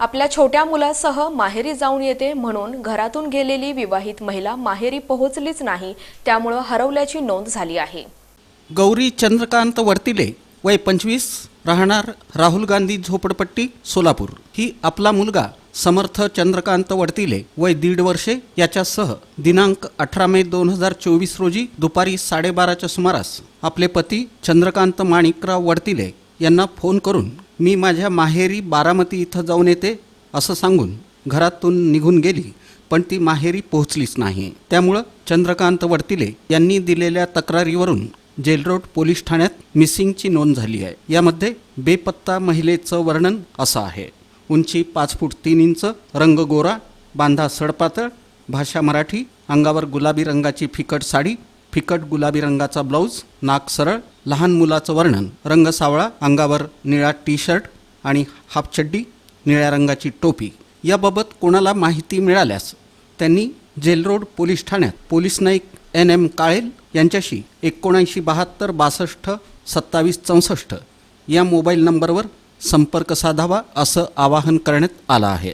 आपल्या छोट्या मुलासह माहेरी जाऊन येते म्हणून घरातून गेलेली विवाहित महिला माहेरी पोहोचलीच नाही त्यामुळं हरवल्याची नोंद झाली आहे. गौरी चंद्रकांत वर्तिले वय पंचवीस राहणार राहुल गांधी झोपडपट्टी सोलापूर. ही आपला मुलगा समर्थ चंद्रकांत वर्तिले वय दीड वर्षे याच्यासह दिनांक अठरा मे दोन हजार चोवीस रोजी दुपारी साडेबाराच्या सुमारास आपले पती चंद्रकांत माणिकराव वर्तिले यांना फोन करून मी माझ्या माहेरी बारामती इथं जाऊन येते असं सांगून घरातून निघून गेली. पण ती माहेरी पोहोचलीच नाही. त्यामुळं चंद्रकांत वर्तिले यांनी दिलेल्या तक्रारीवरून जेलरोड पोलीस ठाण्यात मिसिंगची नोंद झाली आहे. यामध्ये बेपत्ता महिलेचं वर्णन असं आहे. उंची पाच फूट तीन इंच रंग गोरा बांधा सडपातळ भाषा मराठी अंगावर गुलाबी रंगाची फिकट साडी फिकट गुलाबी रंगाचा ब्लाऊज नाक सरळ लहान मुलाचं वर्णन रंग सावळा अंगावर निळा टी शर्ट आणि हाफ चड्डी निळ्या रंगाची टोपी. याबाबत कोणाला माहिती मिळाल्यास त्यांनी जेलरोड पोलीस ठाण्यात police Naik N M Kalel यांच्याशी एकोणऐंशी बहात्तर बासष्ट सत्तावीस चौसष्ट या मोबाईल नंबरवर संपर्क साधावा असं आवाहन करण्यात आलं आहे.